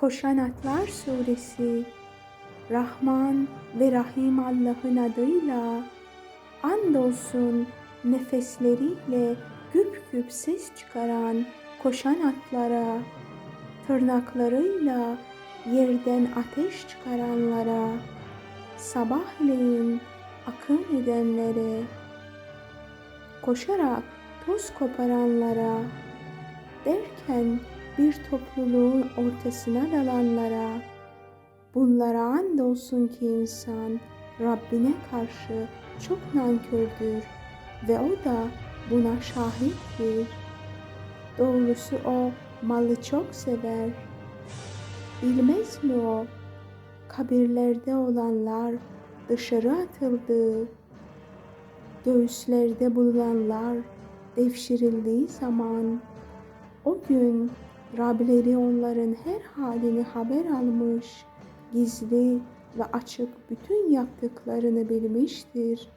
Koşan Atlar Suresi. Rahman ve Rahim Allah'ın adıyla andolsun nefesleriyle güp güp ses çıkaran koşan atlara, tırnaklarıyla yerden ateş çıkaranlara, sabahleyin akın edenlere, koşarak toz koparanlara, derken bir topluluğun ortasına dalanlara, bunlara andolsun ki insan Rabbine karşı çok nankördür ve o da buna şahittir. Doğrusu o malı çok sever. Bilmez mi o? Kabirlerde olanlar dışarı atıldı. Göğüslerde bulunan devşirildiği zaman o gün Rableri onların her halini haber almış, gizli ve açık bütün yaptıklarını bilmiştir.